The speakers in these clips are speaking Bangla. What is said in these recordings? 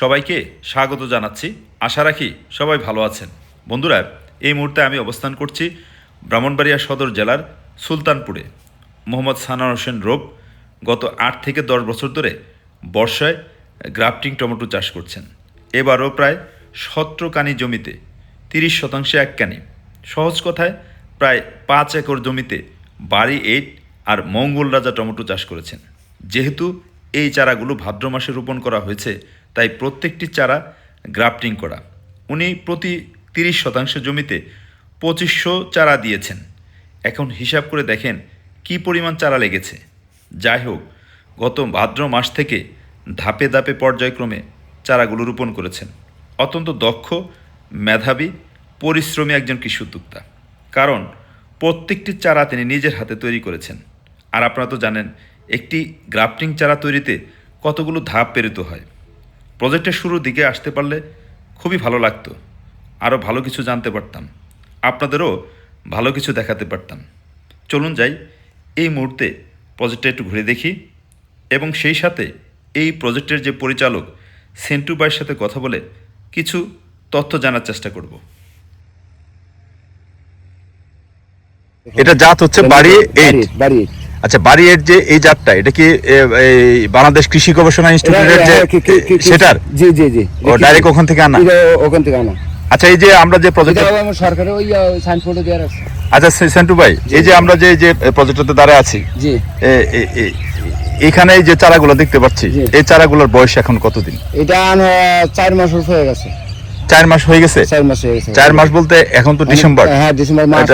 সবাইকে স্বাগত জানাচ্ছি। আশা রাখি সবাই ভালো আছেন। বন্ধুরা, এই মুহূর্তে আমি অবস্থান করছি ব্রাহ্মণবাড়িয়া সদর জেলার সুলতানপুরে। মোহাম্মদ সানার হোসেন রোব গত আট থেকে দশ বছর ধরে বর্ষায় গ্রাফটিং টমেটো চাষ করছেন। এবারও প্রায় সতেরো কানি জমিতে, তিরিশ শতাংশে এক কানি। সহজ কথায়, প্রায় পাঁচ একর জমিতে বাড়ি এইট আর মঙ্গল রাজা টমেটো চাষ করেছেন। যেহেতু এই চারাগুলো ভাদ্র মাসে রোপণ করা হয়েছে, তাই প্রত্যেকটি চারা গ্রাফটিং করা। উনি প্রতি তিরিশ শতাংশ জমিতে পঁচিশশো চারা দিয়েছেন। এখন হিসাব করে দেখেন কি পরিমাণ চারা লেগেছে। যাই হোক, গত ভাদ্র মাস থেকে ধাপে ধাপে পর্যায়ক্রমে চারাগুলো রোপণ করেছেন। অত্যন্ত দক্ষ, মেধাবী, পরিশ্রমী একজন কৃষি উদ্যোক্তা। কারণ প্রত্যেকটি চারা তিনি নিজের হাতে তৈরি করেছেন। আর আপনারা তো জানেন একটি গ্রাফটিং চারা তৈরিতে কতগুলো ধাপ পেরিত হয়। প্রজেক্টের শুরুর দিকে আসতে পারলে খুবই ভালো লাগতো। আরও ভালো কিছু জানতে পারতাম। আপনাদেরও ভালো কিছু দেখাতে পারতাম। চলুন যাই এই মুহূর্তে প্রজেক্টটা একটু ঘুরে দেখি এবং সেই সাথে এই প্রজেক্টের যে পরিচালক সেন্টু বাইয়ের সাথে কথা বলে কিছু তথ্য জানার চেষ্টা করব। এটা জাত হচ্ছে বাড়ি এইট বাড়ি- বাড়ি আচ্ছা বাড়ি এইট যে এই জাতটা এটা কি বাংলাদেশ কৃষি গবেষণা ইনস্টিটিউটের যে কি- সেটার? জি জি জি ও ডাইরেক্ট ওখান থেকে আনা? ওখান থেকে আনা। আচ্ছা এই যে আমরা যে প্রজেক্ট সরকারে ওই সাইনবোর্ডে দেওয়া আছে। আচ্ছা সেন্টু ভাই এই যে আমরা যে যে প্রজেক্টটাতে দাঁড়ায় আছি জি। এখানে এই যে চারাগুলো দেখতে পাচ্ছি। এই চারাগুলোর বয়স এখন কতদিন? এটা চার মাস হয়ে গেছে। চার মাস হয়ে গেছে? চার মাস হয়ে গেছে। চার মাস বলতে এখন তো ডিসেম্বর। হ্যাঁ ডিসেম্বর মাস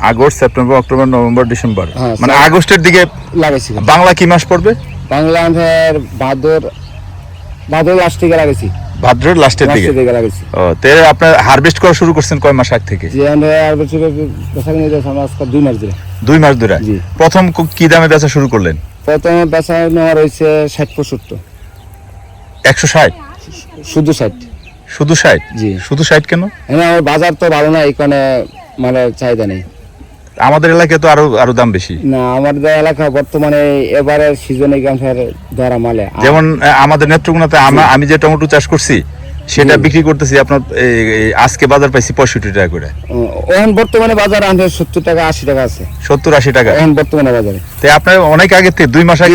August September October November December. হ্যাঁ, মানে আগস্টের দিকে লাগাইছি। বাংলা কি মাস পড়বে? বাংলা আমাদের ভাদর ভাদর লাস্ট থেকে লাগাইছি। ভাদ্রের লাস্টের দিকে? ও তে আপনার হারভেস্ট করা শুরু করছেন কয় মাস আগ থেকে? যে আমরা আমার আজকে দুই মাস ধরে। দুই মাস ধরে? জি। প্রথম কো- কি দামে বেচা শুরু করলেন? প্রথমে বেচা নেওয়া রয়েছে ষাট পঁয়ষট্টি। একশো ষাট? শুধু ষাট। শুধু ষাট? জি। শুধু ষাট কেন? আমার বাজার তো ভালো না এখানে মানে চাহিদা নেই। আমাদের এলাকায় তো আরও আরও দাম বেশি। না আমাদের এলাকা বর্তমানে এবারে সিজনে ধরা মালে। যেমন আমাদের নেত্রকোনাতে আমা- যে টমেটো চাষ করছি সেটা বিক্রি করতেছি আপনার আজকে বাজার পাইছি পঁয়ষট্টি টাকা করে। এখন বর্তমানে বাজার আমাদের সত্তর টাকা আশি টাকা আছে। সত্তর আশি টাকা। এখন বর্তমানে বাজারে। আপনার অনেক আগে থেকে দুই মাস আগে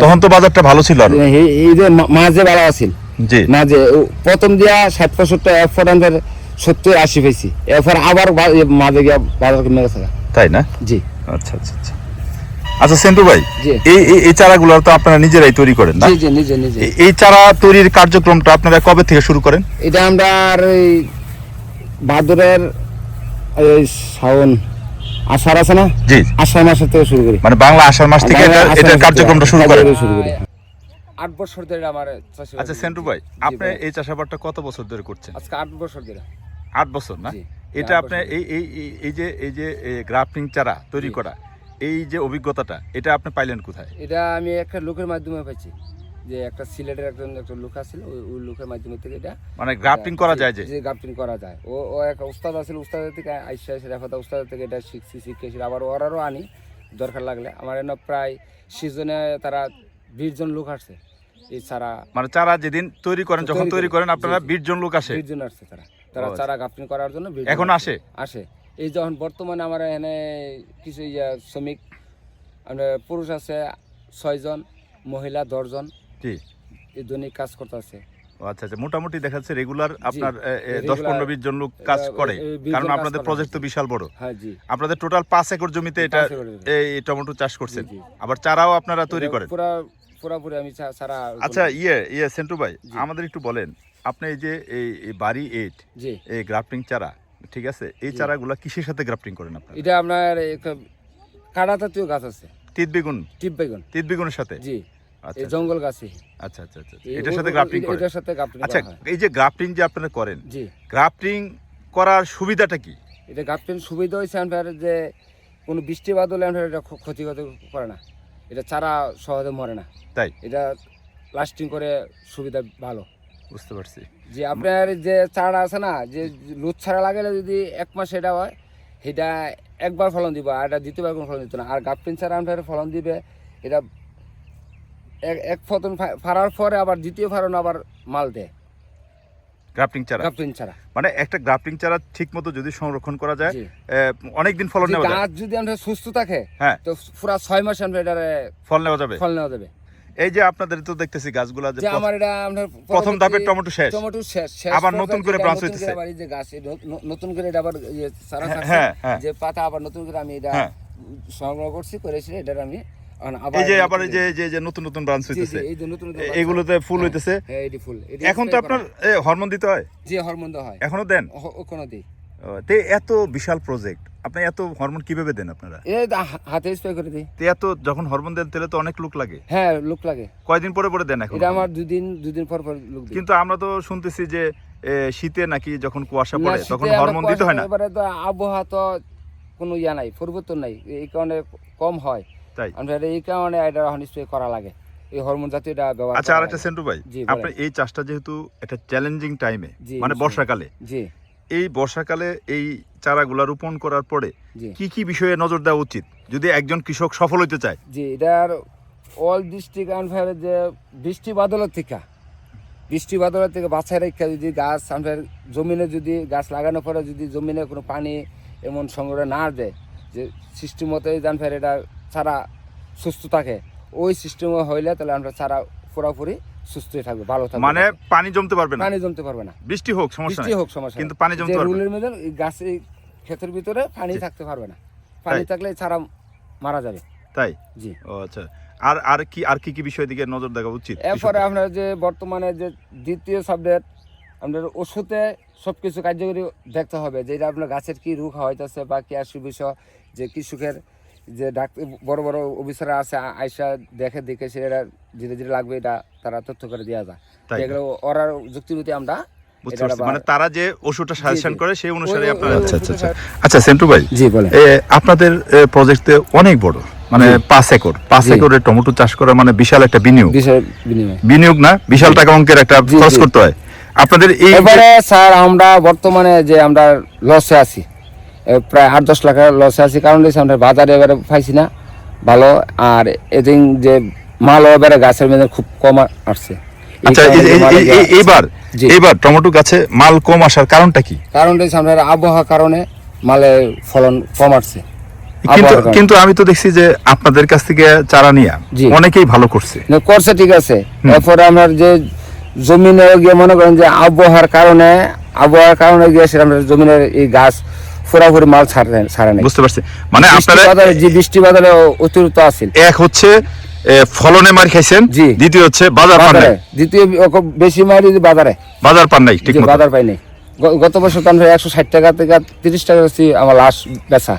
তখন তো বাজারটা ভালো ছিল আরও। এই- যে মাঝে ভালো আছিল। মাঝে ও- প্রথম দিয়া ষাট পঁয়ষট্টি এরপর আমাদের সত্তর আশি পেয়েছি এরপর আবার মাঝে গিয়া বাজার কমে গেছে তাই না? জি। আচ্ছা আচ্ছা আচ্ছা। আচ্ছা সেন্টু ভাই এই এই- চারাগুলো তো আপনারা নিজেরাই তৈরি করেন না? জি জি নিজে নিজে। এই চারা তৈরির কার্যক্রমটা আপনারা কবে থেকে শুরু করেন? এটা আমরা এই ভাদরের এই শাওন আষাঢ় আছে না? জি। আষাঢ় মাসের থেকে শুরু করি। মানে বাংলা আষাঢ় মাস থেকে এটা কার্যক্রমটা শুরু করেন। শুরু করি। আট বছর ধরে আমার চাষে আচ্ছা সেন্টু ভাই আপনি এই চাষাবাদটা কত বছর ধরে করছেন? আজকে আট বছর ধরে। আট বছর না? এটা আপনি এই এই এই- যে এই যে গ্রাফটিং চারা তৈরি করা এই যে অভিজ্ঞতাটা এটা আপনি পাইলেন কোথায়? এটা আমি একটা লোকের মাধ্যমে পাইছি। যে একটা সিলেটের একজন একটা লোক আছিল ওই ওই লোকের মাধ্যমে থেকে এটা মানে গ্রাফটিং করা যায় যে? গ্রাফটিং করা যায়। ও ও এক উস্তাদ আছিল উস্তাদের থেকে আইসা দেখা উস্তাদের থেকে এটা শিখছি শিখেছি আবার ওরারও আনি দরকার লাগলে। আমার এনে প্রায় সিজনে তারা বিশ জন লোক আসছে। এই ছাড়া মানে চারা যেদিন তৈরি করেন যখন তৈরি করেন আপনারা। বিশ জন লোক আসে। বিশ জন আসছে তারা। তারা আচ্ছা। চারা গ্রাফটিং করার জন্য এখন আসে? আসে। এই যখন বর্তমানে আমার এখানে কিছু ইয়া শ্রমিক আমরা পুরুষ আছে ছয়জন মহিলা দশজন এই দৈনিক কাজ করতেছে। ও আচ্ছা আচ্ছা। মোটামুটি দেখা যাচ্ছে রেগুলার আপনার দশ পনেরো বিশ জন লোক কাজ করে কারণ আপনাদের প্রজেক্ট তো বিশাল বড়। হ্যাঁ আপনাদের টোটাল পাঁচ একর জমিতে এটা। এই টমেটো চাষ করছেন। আবার চারাও আপনারা তৈরি করেন। পুরাপুরি আমি সারা আচ্ছা ইয়ে ইয়ে সেন্টু ভাই আমাদের একটু বলেন আপনি এই যে এই বাড়ি এইট এই গ্রাফটিং চারা ঠিক আছে? এই। চারাগুলা কিসের সাথে গ্রাফটিং করেন আপনারা? এটা আপনার কাড়া জাতীয় গাছ আছে। তিত বেগুন? টিপ বেগুন। তিত বেগুনের সাথে? জি। আচ্ছা জঙ্গল গাছে। আচ্ছা আচ্ছা আচ্ছা এটার সাথে গ্রাফটিং করেন এটার সাথে গ্রাফটিং আচ্ছা এই যে গ্রাফটিং যে আপনারা করেন জি। গ্রাফটিং করার সুবিধাটা কি? এটা গ্রাফটিং সুবিধা হয়েছে আপনার যে কোনো বৃষ্টি বাদলে আপনার এটা ক্ষ- ক্ষতি ক্ষতি করে না। এটা চারা সহজে মরে না। তাই? এটা লাস্টিং করে সুবিধা ভালো। বুঝতে পারছি। যে আপনার যে চারা আছে না যে লুচ ছাড়া লাগালে যদি এক মাস এটা হয় সেটা একবার ফলন দিব আর এটা দ্বিতীয়বার কোনো ফলন দিত না। আর গাপটিন ছাড়া আপনার ফলন দিবে এটা এক এক ফতন ফাড়ার পরে আবার দ্বিতীয় ফাড়ন আবার মাল দেয়। গ্রাফটিং চারা। গাপ্রিন ছাড়া মানে একটা গ্রাফটিং চারা ঠিক মতো যদি সংরক্ষণ করা যায় অনেক দিন ফলন নেওয়া যায় গাছ যদি আমরা সুস্থ থাকে হ্যাঁ। তো পুরা ছয় মাস আমরা এটারে ফল নেওয়া যাবে। ফল নেওয়া যাবে। এই যে আপনাদের তো দেখতেছি গাছগুলা যে আমার এটা আমরা প্রথম পরবর্তী- টমেটো শেষ। টমেটো শেষ আবার নতুন করে নতুন হইতেছে। আবার এই যে গাছ নতুন করে এটা আবার ইয়ে চারা হ্যাঁ, থাকছে, হ্যাঁ, হ্যাঁ। যে পাতা আবার নতুন করে আমি এটা। সংগ্রহ করছি করেছি এটা আমি এই যে আবার এই যে যে- নতুন নতুন ব্রাঞ্চ হইতেছে। এগুলোতে ফুল হ্যাঁ, হইতেছে। হ্যাঁ এখন তো আপনার হরমোন দিতে হয়? জি হরমোন দেওয়া হয়। এখনও দেন? ওখানে দিই। তে এত বিশাল প্রজেক্ট আপনি এত হরমোন কীভাবে দেন আপনারা? হাতে স্প্রে করে দিই। তে এত যখন হরমোন দেন তাহলে তো অনেক লোক লাগে। হ্যাঁ লোক লাগে। কয়দিন পরে পরে দেন এখন এটা আমার দুদিন দুদিন পর পর লোক কিন্তু আমরা তো শুনতেছি যে শীতে নাকি যখন কুয়াশা পড়ে তখন হরমোন দিতে হয় না? এবারে তো আবহাওয়া তো কোনো ইয়া নাই পরিবর্তন নাই। এই কারণে কম হয়। তাই? আমরা এই কারণে এটা এখন স্প্রে করা লাগে। এই হরমোন ব্যবহার আচ্ছা। সেন্টু ভাই আপনি এই চাষটা যেহেতু একটা চ্যালেঞ্জিং টাইমে মানে বর্ষাকালে। জি। এই বর্ষাকালে এই চারাগুলা রোপণ করার পরে কি কি বিষয়ে নজর দেওয়া উচিত? যদি একজন কৃষক সফল হতে চায়। জি এটার অল ডিস্ট্রিক্ট যে বৃষ্টি বাদলের থেকে বৃষ্টি বাদলের থেকে বাছাই রেখা যদি গাছ জমিনে যদি গাছ লাগানোর পরে যদি জমিনে কোনো পানি এমন সংগ্রহ না দেয় যে সিস্টেম মতো আনফার এটা ছাড়া সুস্থ থাকে। ওই সিস্টেম হইলে তাহলে আমরা ছাড়া পুরোপুরি সুস্থই থাকবে ভালো থাকবে। মানে পানি জমতে পারবে না? পানি জমতে পারবে না। বৃষ্টি হোক সমস্যা বৃষ্টি হোক সমস্যা কিন্তু পানি জমতে পারবে রুলের মধ্যে এই গাছ ক্ষেতের ভিতরে পানি থাকতে পারবে না। পানি থাকলে ছাড়া মারা যাবে। তাই? জি। ও আচ্ছা। আর আর কি আর কি কি বিষয়ের দিকে নজর দেওয়া উচিত এরপরে আপনার যে বর্তমানে যে দ্বিতীয় সাবজেক্ট আপনার ওষুধে সব কিছু কার্যকরী দেখতে হবে। যে এটা আপনার গাছের কি রোগ হইতেছে বা কি আসু বিষয় যে কৃষকের যে ডাক্তার বড় বড় অফিসার আছে আইসা দেখে দেখে সেটা ধীরে ধীরে লাগবে এটা তারা তথ্য করে দেওয়া যায়। তাই যেগুলো ওরার যুক্তিবিধি আমরা মানে তারা যে ওষুধটা সাজেশন করে সেই অনুসারে আপনারা আচ্ছা আচ্ছা আচ্ছা। আচ্ছা সেন্টু ভাই জি বলে এ, আপনাদের প্রজেক্টে অনেক বড় মানে পাঁচ একর। পাঁচ জি। একরের টমেটো চাষ করা মানে বিশাল একটা বিনিয়োগ। বিনিয়োগ। না বিশাল টাকা অঙ্কের একটা খরচ করতে হয়। আপনাদের এই এবারে স্যার আমরা বর্তমানে যে আমরা লসে আছি প্রায় আট দশ লাখ লসে আছি। কারণ হচ্ছে আমরা বাজারে এবারে পাইছি না। ভালো। আর এদিন যে মাল এবারে গাছের মধ্যে খুব কম আসছে। আচ্ছা এইবার এইবার টমেটো গাছে মাল কম আসার কারণটা কি? কারণ হচ্ছে আমরা আবহাওয়ার কারণে মালে ফলন কম আসছে। কিন্তু কিন্তু আমি তো দেখছি যে আপনাদের কাছ থেকে চারা নিয়া। অনেকেই ভালো করছে। করছে ঠিক আছে। এরপরে আমরা যে জমিনে গিয়ে মনে করেন যে আবহাওয়ার কারণে আবহাওয়ার কারণে গিয়ে সেটা আমরা জমিনের এই গাছ পুরাপুরি মাল ছাড়ে ছাড়ে নাই। বুঝতে পারছি। মানে আপনারা যে বৃষ্টি অতিরিক্ত এক হচ্ছে ফলনে মার খাইছেন দ্বিতীয় হচ্ছে বাজার পান নাই। দ্বিতীয় বেশি মারি বাজারে। বাজার পান নাই ঠিক বাজার পাই নাই। গত বছর তো আমরা একশো ষাট টাকা থেকে তিরিশ টাকা হচ্ছে আমার লাস্ট বেচা।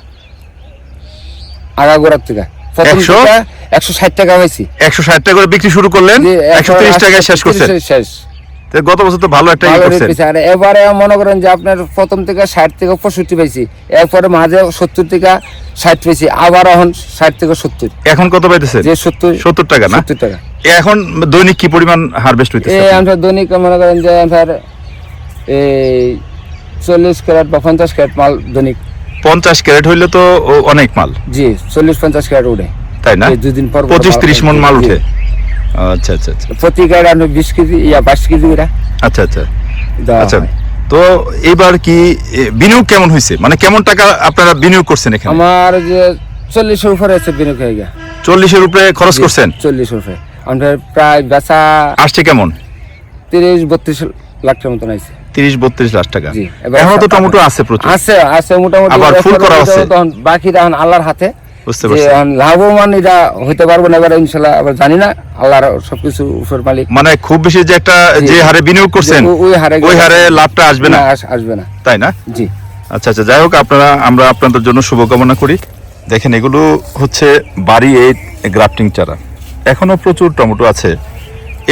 আগাগোড়ার থেকে। প্রথম 100? থেকে একশো ষাট টাকা হয়েছি। একশো ষাট টাকা করে বিক্রি শুরু করলেন একশো তিরিশ টাকায় শেষ করছেন। শেষ। গত বছর তো ভালো একটা আর এবারে মনে করেন যে আপনার প্রথম থেকে ষাট থেকে পঁয়ষট্টি পেয়েছি এরপরে মাঝে সত্তর থেকে ষাট পেয়েছি আবার এখন ষাট থেকে সত্তর। এখন কত পাইতেছেন? যে সত্তর সত্তর টাকা না? সত্তর টাকা। এখন দৈনিক কি পরিমাণ হারভেস্ট হইতেছে এই আমরা দৈনিক মনে করেন যে আপনার এই চল্লিশ ক্যারেট বা পঞ্চাশ ক্যারেট মাল দৈনিক। পঞ্চাশ ক্যারেট হইলে তো অনেক মাল। জি চল্লিশ পঞ্চাশ ক্যারেট উঠে। তাই না? দুদিন পর পঁচিশ ত্রিশ মন মাল। উঠে। আচ্ছা আচ্ছা আচ্ছা। প্রতি ক্যারেট আপনি বিশ কেজি ইয়া বাইশ কেজি করে। আচ্ছা আচ্ছা। আচ্ছা তো এবার কি বিনিয়োগ কেমন হয়েছে? মানে কেমন টাকা আপনারা বিনিয়োগ করছেন এখানে? আমার যে চল্লিশের উপরে আছে বিনিয়োগ হয়ে গিয়া। চল্লিশের উপরে খরচ করছেন? চল্লিশের উপরে। আমাদের প্রায় বেচা আসছে কেমন? তিরিশ বত্রিশ লাখ টাকার মতন আছে তিরিশ বত্রিশ লাখ টাকা। এখনও তো টমেটো আছে প্রচুর। আছে আছে মোটামুটি আবার ফুল করা আছে। তখন বাকি তখন আল্লাহর হাতে। বুঝতে পারছি। লাভবান এটা হইতে পারব না এবার ইনশাল্লাহ আবার জানি না। আল্লাহর সবকিছু উপর মালিক। মানে খুব বেশি যে একটা যে হারে বিনিয়োগ করছেন ওই হারে ওই হারে লাভটা আসবে না। আসবে না। তাই না? জি। আচ্ছা আচ্ছা যাই হোক আপনারা আমরা আপনাদের জন্য শুভকামনা করি। দেখেন এগুলো হচ্ছে বাড়ি এই গ্রাফটিং চারা। এখনও প্রচুর টমেটো আছে।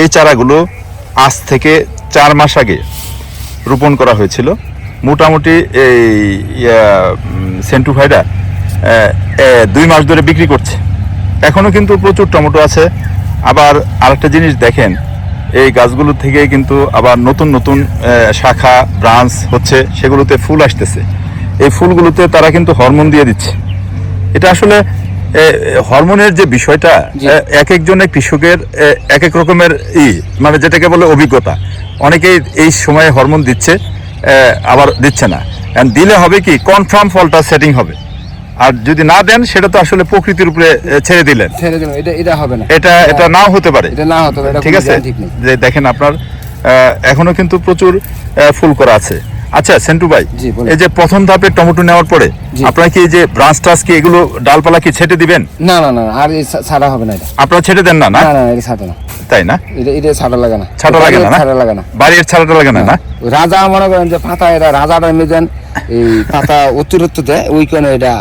এই চারাগুলো আজ থেকে চার মাস আগে রোপণ করা হয়েছিল। মোটামুটি এই সেন্টুফাইডা দুই মাস ধরে বিক্রি করছে। এখনও কিন্তু প্রচুর টমেটো আছে। আবার আরেকটা জিনিস দেখেন এই গাছগুলো থেকে কিন্তু আবার নতুন নতুন শাখা ব্রাঞ্চ হচ্ছে সেগুলোতে ফুল আসতেছে। এই ফুলগুলোতে তারা কিন্তু হরমোন দিয়ে দিচ্ছে। এটা আসলে হরমোনের যে বিষয়টা। এক একজনের কৃষকের এক এক রকমের ই মানে যেটাকে বলে অভিজ্ঞতা। অনেকেই এই সময়ে হরমোন দিচ্ছে আবার দিচ্ছে না। দিলে হবে কি কনফার্ম ফলটা সেটিং হবে। আর যদি না দেন সেটা তো আসলে প্রকৃতির উপরে ছেড়ে দিলেন। ছেড়ে দিলাম এটা এটা হবে না। এটা এটা নাও হতে পারে। এটা না হতে পারে। ঠিক আছে? যে দেখেন আপনার এখনও কিন্তু প্রচুর ফুল করা আছে। আচ্ছা সেন্টু ভাই এই যে প্রথম ধাপে টমেটো নেওয়ার পরে আপনারা কি এই যে ব্রাঞ্চ টাচ কি এগুলো ডালপালা কি ছেটে দিবেন? না না না আর ছাড়া হবে না এটা। আপনারা ছেটে দেন না না? না এটা না। তাই না? এটা এটা ছাড়া লাগে না। ছাটা লাগে না লাগে না। বাড়ির ছাড়াটা লাগে না না? রাজা মনে করেন যে পাতা এটা রাজাটা মেদেন এই পাতা অতিরিক্ত দেয় ওই কারণে এটা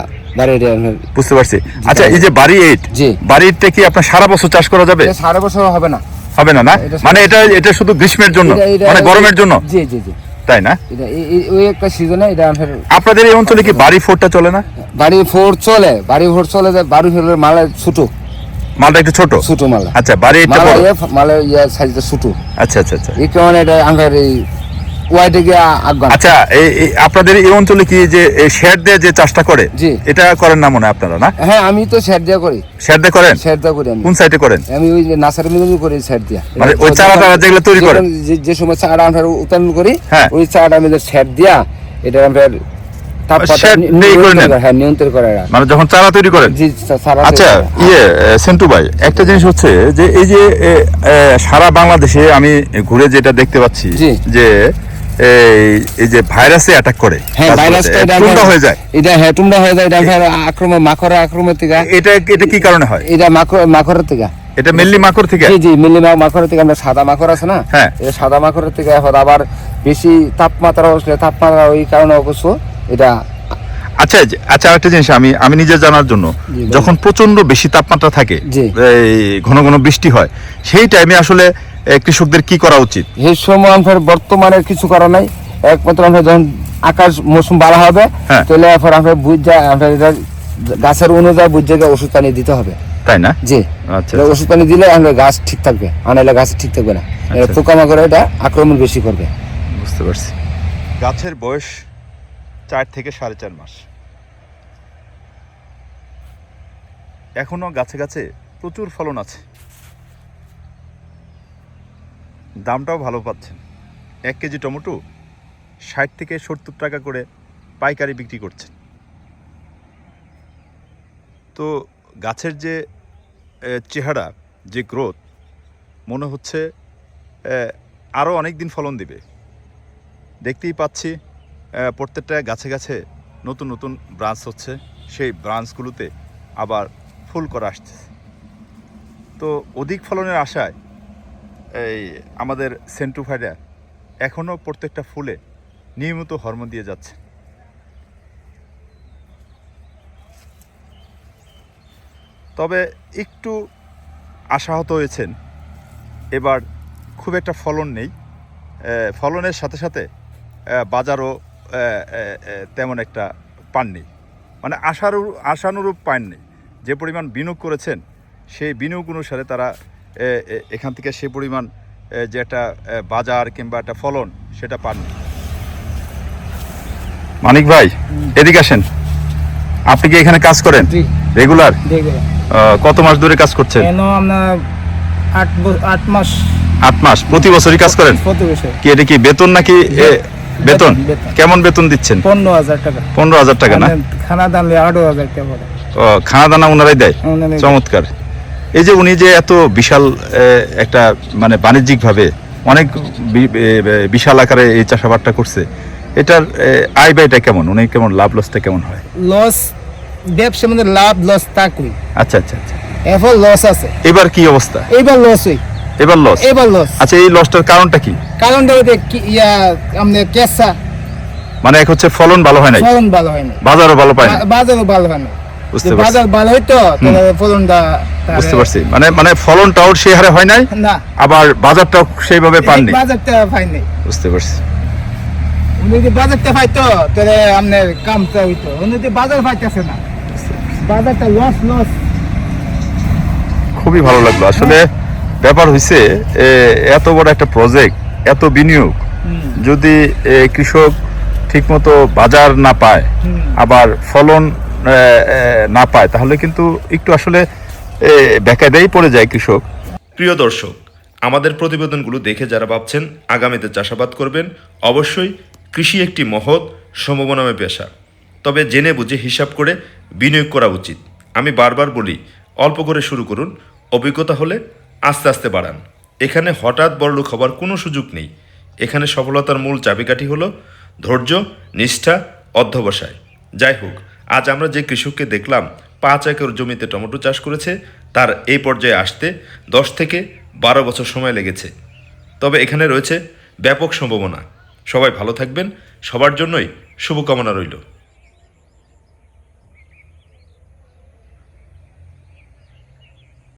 বুঝতে পারছি। আচ্ছা এই যে বাড়ি এইট জি। বাড়িটা কি আপনার সারা বছর চাষ করা যাবে? সারা বছর হবে না। হবে না না? মানে এটা এটা শুধু গ্রীষ্মের জন্য এটা- এটা- মানে গরমের জন্য? জি জি জি। তাই না? এটা ওই একটা সিজনে এটা আপনাদের এই অঞ্চলে কি বাড়ি ফোরটা চলে না? বাড়ি ফোর চলে বাড়ি ফোর চলে যায় বাড়ি ফোরের মালা ছোট। মালটা একটু ছোট? ছোট মালা। আচ্ছা বাড়ি এইটটা মালা বড়। ইয়ে মালা ইয়ে সাইজটা ছোট। আচ্ছা আচ্ছা আচ্ছা। এই কারণে এটা এই ওয়াইটে গিয়ে আগান আচ্ছা এই আপনাদের এই অঞ্চলে কি যে শেড দিয়ে যে চাষটা করে। এটা করেন না মনে আপনারা না? হ্যাঁ আমি তো শেড দিয়া করি। শেড দিয়ে করেন? শেড দিয়া করি আমি। কোন সাইডে করেন? আমি ওই মিলিয়ে করি শেড দিয়া। মানে ওই চারা টারা যেগুলো তৈরি করেন? যে- সময় চারা আমরা উৎপাদন করি হ্যাঁ। ওই চারাটা আমি শেড দিয়া এটা আমরা হ্যাঁ নিয়ন্ত্রণ করে মানে যখন চারা তৈরি করেন? আচ্ছা ইয়ে সেন্টু ভাই একটা জিনিস হচ্ছে যে এই যে সারা বাংলাদেশে আমি ঘুরে যেটা দেখতে পাচ্ছি যে এই যে ভাইরাসে অ্যাটাক করে। হ্যাঁ ভাইরাসটা এটা হয়ে যায়। এটা হ্যাঁ হয়ে যায় এটা আক্রমণ মাকড় আক্রমণ থেকে। এটা এটা কি কারণে হয়? এটা মাকড় থেকে। এটা মেনলি মাকড় থেকে? জি জি মিলি মাকড়ের থেকে আমরা সাদা মাকড় আছে না? হ্যাঁ। এটা সাদা মাকড়ের থেকে এখন আবার বেশি তাপমাত্রা আসলে তাপমাত্রা ওই কারণে অবশ্য এটা আচ্ছা আচ্ছা একটা জিনিস আমি আমি নিজে জানার জন্য। যখন প্রচণ্ড বেশি তাপমাত্রা থাকে। ঘন ঘন বৃষ্টি হয় সেই টাইমে আসলে কৃষকদের কি করা উচিত? এই সময় আমাদের বর্তমানে কিছু করা নাই। একমাত্র আমরা যখন আকাশ মৌসুম ভালো হবে হ্যাঁ। তাহলে এরপর আমরা বুঝা আমরা এটা গাছের অনুযায়ী বুঝে ওষুধ পানি দিতে হবে। তাই না? জি। আচ্ছা ওষুধ পানি দিলে আমরা গাছ ঠিক থাকবে আর নাহলে গাছ ঠিক থাকবে না। আচ্ছা। পোকামাকড় এটা আক্রমণ বেশি করবে। বুঝতে পারছি। গাছের বয়স চার থেকে সাড়ে চার মাস। এখনও গাছে গাছে প্রচুর ফলন আছে। দামটাও ভালো পাচ্ছেন। এক কেজি টমেটো ষাট থেকে সত্তর টাকা করে পাইকারি বিক্রি করছেন। তো গাছের যে চেহারা, যে গ্রোথ, মনে হচ্ছে আরও অনেক দিন ফলন দিবে। দেখতেই পাচ্ছি প্রত্যেকটা গাছে গাছে নতুন নতুন ব্রাঞ্চ হচ্ছে। সেই ব্রাঞ্চগুলোতে আবার ফুল করা আসছে। তো অধিক ফলনের আশায় এই আমাদের সেন্টুফাইডা এখনও প্রত্যেকটা ফুলে নিয়মিত হরমোন দিয়ে যাচ্ছে। তবে একটু আশাহত হয়েছেন। এবার খুব একটা ফলন নেই। ফলনের সাথে সাথে বাজারও তেমন একটা পাননি মানে আশার, আশানুরূপ পাননি যে পরিমাণ বিনিয়োগ করেছেন, সেই বিনিয়োগ অনুসারে তারা এখান থেকে সে পরিমাণ যে একটা বাজার কিংবা একটা ফলন সেটা পাননি মানিক ভাই এদিকে আসেন। আপনি কি এখানে কাজ করেন? রেগুলার? কত মাস ধরে কাজ করছেন? আট মাস। আট মাস। প্রতি বছরই কাজ করেন? প্রতি বছর কি এটা কি বেতন নাকি বেতন। কেমন বেতন দিচ্ছেন? পনেরো হাজার টাকা। পনেরো হাজার টাকা না? খানা দাম আঠারো হাজার টাকা খানা দানা ওনারাই দেয়। চমৎকার। এই যে উনি যে এত বিশাল একটা মানে বাণিজ্যিক ভাবে অনেক বিশাল আকারে এই চাষাবাদটা করছে এটার আয় ব্যয়টা কেমন? উনি কেমন লাভ লসটা কেমন হয়? লস ব্যবসার মধ্যে লাভ লস থাকবে আচ্ছা আচ্ছা আচ্ছা। এরপর লস আছে। এবার কি অবস্থা? এইবার লস হই। এবার লস? এবার লস। আচ্ছা এই লসটার কারণটা কি? কারণটা কি- ইয়া আমাদের কেসা মানে এক হচ্ছে ফলন ভালো হয় নাই? ফলন ভালো হয় না বাজারও ভালো পায় না বাজারও ভালো হয় না বুঝতে পারছি। বাজার ভালো হইতো ফলনটা বুঝতে পারছি। মানে মানে ফলনটাও সেই হারে হয় নাই না। আবার বাজারটাও সেইভাবে পাননি। বাজারটা পাই নাই বুঝতে পারছি। উনি যদি বাজারটা পাইতো তাহলে আপনার কামটা হইতো উনি যদি বাজার পাইতেছে না বাজারটা লস লস খুবই ভালো লাগল। আসলে ব্যাপার হয়েছে এত বড় একটা প্রজেক্ট এত বিনিয়োগ। যদি কৃষক ঠিকমতো বাজার না পায় আবার ফলন না পায়, তাহলে কিন্তু একটু আসলে বেকায়দাই পড়ে যায় কৃষক। প্রিয় দর্শক, আমাদের প্রতিবেদনগুলো দেখে যারা ভাবছেন আগামীতে চাষাবাদ করবেন, অবশ্যই কৃষি একটি মহৎ সম্ভাবনাময় পেশা। তবে জেনে বুঝে হিসাব করে বিনিয়োগ করা উচিত। আমি বারবার বলি, অল্প করে শুরু করুন, অভিজ্ঞতা হলে আস্তে আস্তে বাড়ান। এখানে হঠাৎ বড়লোক হবার কোনো সুযোগ নেই। এখানে সফলতার মূল চাবিকাঠি হলো ধৈর্য, নিষ্ঠা, অধ্যবসায়। যাই হোক আজ আমরা যে কৃষককে দেখলাম, পাঁচ একর জমিতে টমেটো চাষ করেছে, তার এই পর্যায়ে আসতে দশ থেকে বারো বছর সময় লেগেছে। তবে এখানে রয়েছে ব্যাপক সম্ভাবনা। সবাই ভালো থাকবেন, সবার জন্যই শুভকামনা রইল।